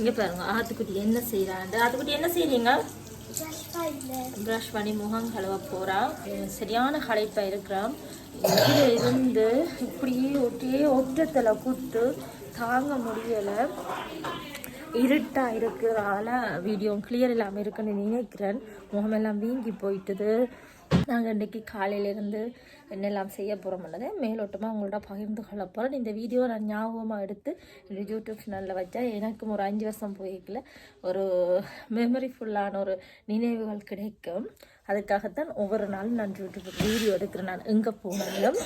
இங்கே பாருங்க ஆத்துக்குட்டி என்ன செய்கிறாங்க ஆத்துக்குட்டி என்ன செய்றீங்க? ப்ரஷ் பண்ணி முகம் கழுவ போகிறான் சரியான களைப்பாக இருக்கிறான். இதில் இருந்து இப்படியே ஒட்டியே ஒட்டத்தில் குத்து தாங்க முடியலை. இருட்டாக இருக்கிறதால வீடியோ கிளியர் இல்லாமல் இருக்குன்னு நினைக்கிறேன். முகமெல்லாம் வீங்கி போயிட்டுது. நாங்கள் இன்றைக்கி காலையிலேருந்து என்னெல்லாம் செய்ய போகிறோம்ன்றதை மேலோட்டமாக உங்களோட பகிர்ந்து கொள்ள போகிறேன் இந்த வீடியோ நான் ஞாபகமாக எடுத்து என்னுடைய யூடியூப் சேனலில் வச்சேன் எனக்கும் ஒரு அஞ்சு வருஷம் போயிருக்கல ஒரு மெமரிஃபுல்லான ஒரு நினைவுகள் கிடைக்கும். அதுக்காகத்தான் ஒவ்வொரு நாளும் நான் யூடியூப் வீடியோ எடுக்கிறேன். நான் எங்கே போனாலும்.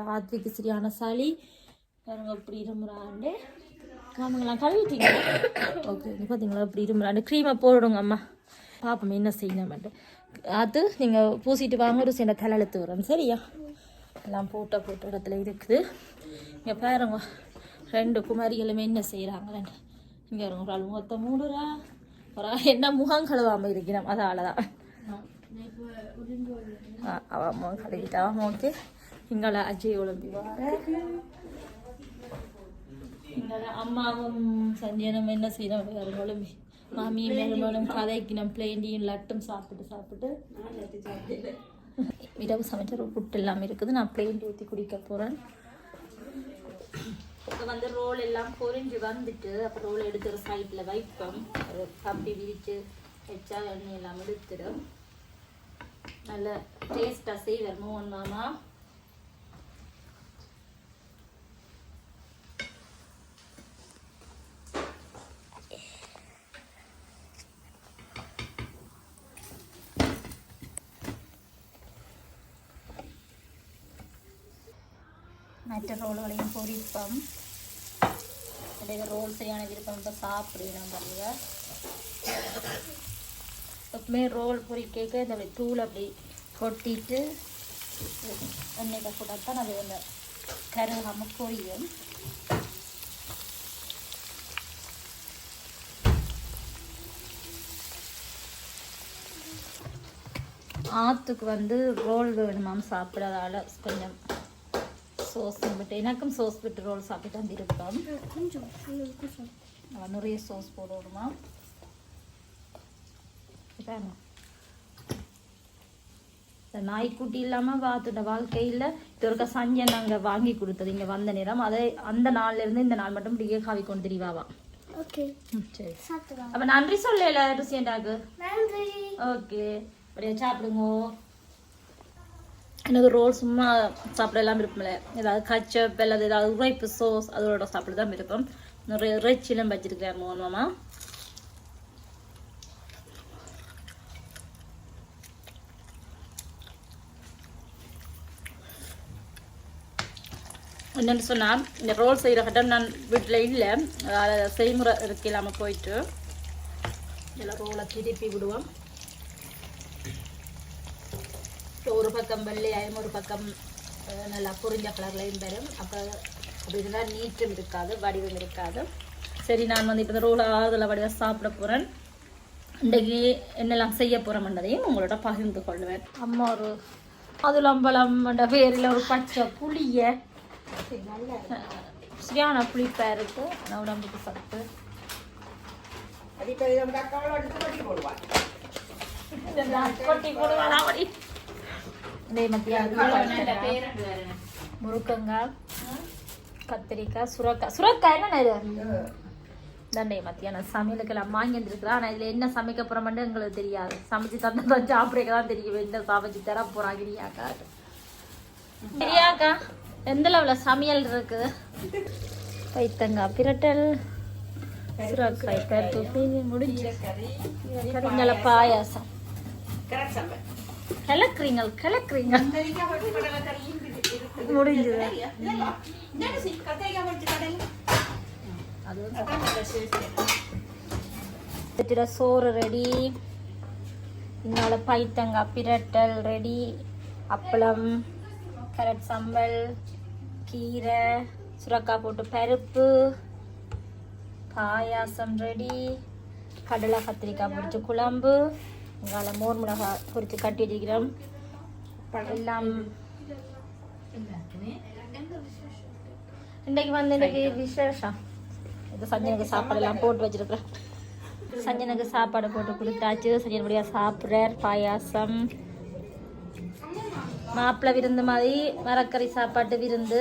ராத்திரிக்கு சரியான சளி பாருங்க இப்படி இருமுறாண்டு ஆமாங்களா? கழுவிட்டீங்க ஓகே பார்த்தீங்களா இப்படி இருமுறாண்டு க்ரீமை போடுங்க அம்மா. பாப்போம் என்ன செய்யணும்ட்டு அது நீங்கள் பூசிட்டு வாங்க ஒரு சின்ன தலையெழுத்து வரும். சரியா? எல்லாம் போட்ட போட்ட இடத்துல இருக்குது. இங்கே பாருங்க ரெண்டு குமாரிகளுமே என்ன செய்கிறாங்க இங்கே இருங்க ஒரு ஆள் முகத்தை மூடுறா. ஒரு ஆள் என்ன முகம் கழுவாமல் இருக்கிறோம் அதால தான் ஆ அவன் முகம் கழுவிட்டா. ஓகே. இங்கே அஜய் ஒளிம்பி வாங்க அம்மாவும் சஞ்சயனும் என்ன செய்யணும் ஒளிம்பி மாமியும் மருமகளும் கதைக்கு நம்ம பிளேண்டியும் லட்டும் சாப்பிட்டு சாப்பிட்டு இரவு சமைச்ச ஒரு புட்டு எல்லாம் இருக்குது நான் பிளேண்டி ஊற்றி குடிக்க போகிறேன் இப்போ வந்து ரோல் எல்லாம் பொரிஞ்சு வந்துட்டு அப்போ ரோல் ஒரு சைடில் வைப்போம் கம்பி விரித்து வச்சா எண்ணெய் எல்லாம் எடுத்துடும் நல்ல டேஸ்ட்டாக செய்வார் மோகன் மாமா மற்ற ரோல்களையும் பொரிப்போம் அப்படியே ரோல் சரியான விருப்பம் இப்போ சாப்பிடுவோம் பாருங்க எப்பவுமே ரோல் பொரிக்க இந்த தூள் அப்படி கொட்டிட்டு எண்ணெயில் போட்டால் தான் அது வந்து கருகாமல் பொரியும் ஆற்றுக்கு வந்து ரோல் வேணுமாம் சாப்பிடாதால கொஞ்சம் சோஸ் விட்டு எனக்கும் சோஸ் விட்டு ரோல் சாப்பிட்டு நிறைய சோஸ் போட விடுமா? இதாங்க. இந்த நாய்க்குட்டி இல்லாமல் பார்த்துட்ட வாழ்க்கையில் இது ஒருக்கா சஞ்சை நாங்கள் வாங்கி கொடுத்தது. இங்கே வந்த நேரம். அதை அந்த நாள்ல இருந்து இந்த நாள் மட்டும் இப்படியே காவி கொண்டு தெரியவாவா ஓகே. சரி. அப்போ நன்றி சொல்லல ருசியண்டாக்கு நன்றி. ஓகே. அப்படியே சாப்பிடுங்க. எனக்கு ரோல் சும்மா சாப்பிட எல்லாம் விருப்பமில்ல ஏதாவது கச்சப் அல்லது ஏதாவது உரைப்பு சோஸ் அதோட சாப்பிட தான் விருப்பம். நிறைய இறைச்சிலும் வச்சிருக்கிறேன் மோகன் மாமா. என்னென்னு சொன்னால் இந்த ரோல் செய்கிற கட்டம் நான் வீட்டில் இல்லை. செய்முறை இருக்கு இல்லாமல் போயிட்டு. இதில் ரோலை திருப்பி விடுவோம். இப்போ ஒரு பக்கம் வெள்ளையாயும் ஒரு பக்கம் நல்லா பொரிஞ்ச கலர்லையும் வரும் அப்போ அப்படி இருந்தால் நீட்டும் இருக்காது வடிவம் இருக்காது. சரி நான் வந்து இப்போ இந்த ரோல் அதில் வடிவாக சாப்பிட போகிறேன் இன்றைக்கு என்னெல்லாம் செய்ய போகிறோம்ன்றதையும் உங்களோட பகிர்ந்து கொள்வேன். அம்மா ஒரு அதுலம்பலம் பேரில் ஒரு பச்சை புளியை. சரியான புளிப்பாக இருக்கு. ஆனால் உடம்புக்கு சத்து. கொட்டி அப்படி இதே மத்திய முருக்கங்காய் கத்திரிக்காய் சுரக்காய். சுரக்காய் என்ன இது? தண்டை மத்தியானம் சமையலுக்கெல்லாம் வாங்கி வந்துருக்குறா. ஆனால் இதில் என்ன சமைக்க போகிறோம்னு எங்களுக்கு தெரியாது. சமைச்சு தந்தா தான் சாப்பிட்றதுக்கு தான் தெரியும். என்ன சமைச்சு தர போகிறாங்க கிரியாக்கா கிரியாக்கா எந்த லெவலில் சமையல் இருக்குது பைத்தங்காய் பிரட்டல் சுரக்காய் பருப்பு முடிஞ்சு. பாயாசம். கிளக்குறீங்கள் கிளக்குறீங்க முடிஞ்சது. அது சோறு ரெடி. இங்கால பைத்தங்காய் பிரட்டல் ரெடி. அப்பளம் கேரட் சம்பல் கீரை சுரக்காய் போட்டு பருப்பு பாயாசம் ரெடி. கடலை கத்திரிக்காய் பொரிச்ச குழம்பு. இங்கால மோர் மிளகாய் பொறித்து கட்டி வச்சிருக்கிறோம். எல்லாம் இன்றைக்கு வந்து எனக்கு விசேஷம். இது சஞ்சனுக்கு சாப்பாடெல்லாம் போட்டு வச்சிருக்கிறேன். சஞ்சனுக்கு சாப்பாடு போட்டு கொடுத்தாச்சு. சஞ்சன் முடியா சாப்பிட்றார் பாயாசம். மாப்பிள்ளை விருந்து மாதிரி மரக்கறி சாப்பாட்டு விருந்து.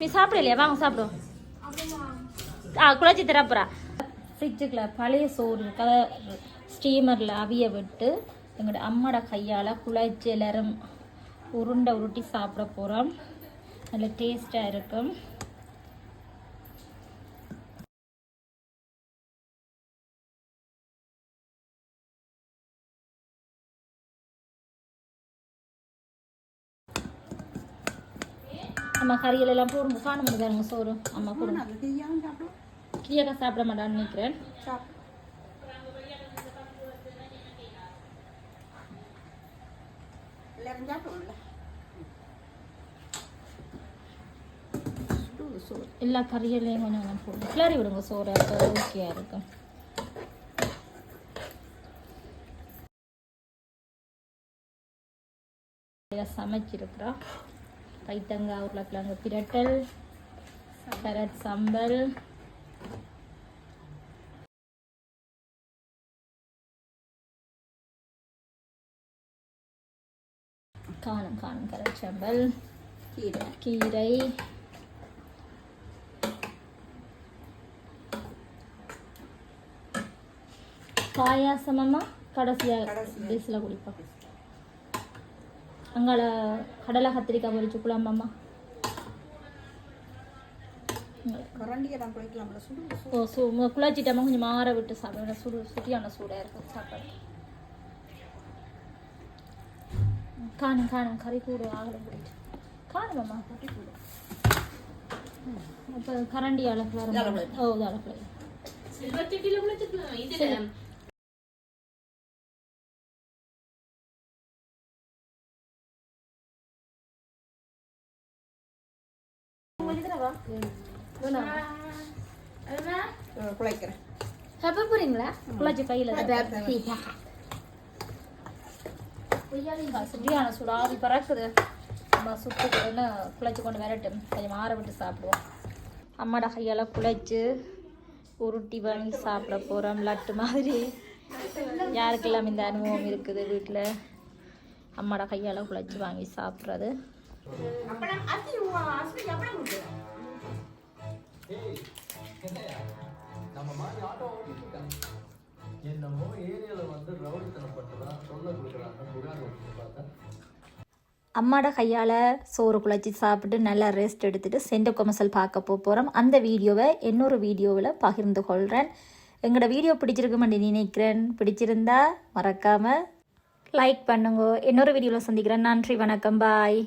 நீ சாப்பிடலையா? வாங்க சாப்பிடுவோம். ஆ குழச்சி தரப்புறா. ஃப்ரிட்ஜுக்குள்ள பழைய சோறு கதை ஸ்டீமரில் அவிய விட்டு எங்களோட அம்மாட கையால் குழச்சி எல்லாரும் உருண்டை உருட்டி சாப்பிட போகிறோம் நல்ல டேஸ்ட்டாக இருக்கும். அம்மா கறிகள் எல்லாம் போடுங்க. காண முடியாதுங்க சோறு. அம்மா போடுங்க. கிரியாக்கா சாப்பிட மாட்டான்னு நினைக்கிறேன். எல்லா கறிகளையும் கொஞ்சம் கொஞ்சம் போடுங்க கிளறி விடுங்க சோறு அப்போ ஓகேயா இருக்கும் சமைச்சிருக்கிறோம் சமைச்சிருக்கிறா கைத்தங்காய் உருளைக்கிழங்கு பிரட்டல் கரட் சம்பல் காணும் காணும். கேரட் சம்பல் கீரை. கீரை. பாயாசமம்மா? கடைசியாக கடைசியா. டிஷ்ஷில் குடிப்போம் அங்கால கடலை கத்திரிக்காய் பொரிச்சு குழம்பம்மா ஓ சூ. குழச்சிட்டாமல் கொஞ்சம் மாற விட்டு சாப்பிட. சுடு சுட்டியான சூடாக இருக்கும் சாப்பாடு. காணும் காணும். கறி கூடு ஆகலம் போயிட்டு காணுமாம்மா கறி கூடு. அப்போ கரண்டி அளப்புல. ஓ அளப்பில் குழைக்கிறேன். சாப்பிட போறீங்களா குழச்சி கையில் சரியான சூடு பறக்குது. நம்ம சுட்டுன்னு குழைச்சி கொண்டு விரட்டும் கொஞ்சம் மாற விட்டு சாப்பிடுவோம். அம்மாட கையால் குழைச்சி உருட்டி வாங்கி சாப்பிட போகிறோம் லட்டு மாதிரி. யாருக்கெல்லாம் இந்த அனுபவம் இருக்குது வீட்டில் அம்மாட கையால் குழைச்சி வாங்கி சாப்பிட்றது. நம்ம மாதிரி ஆட்டோ ஓட்டிட்டு என்னமோ ஏரியால வந்து ரவுடித்தனம் சொல்ல கொடுக்குறாங்க புகார் வந்து பார்த்தா. அம்மாட கையால் சோறு குழச்சி சாப்பிட்டு நல்லா ரெஸ்ட் எடுத்துட்டு சென்ட கொமசல் பார்க்க போகிறோம் அந்த வீடியோவை இன்னொரு வீடியோவில் பகிர்ந்து கொள்கிறேன் எங்களோட வீடியோ பிடிச்சிருக்குமென்று நினைக்கிறேன்? பிடிச்சிருந்தா மறக்காமல் லைக் பண்ணுங்க. இன்னொரு வீடியோவில் சந்திக்கிறேன். நன்றி வணக்கம் பாய்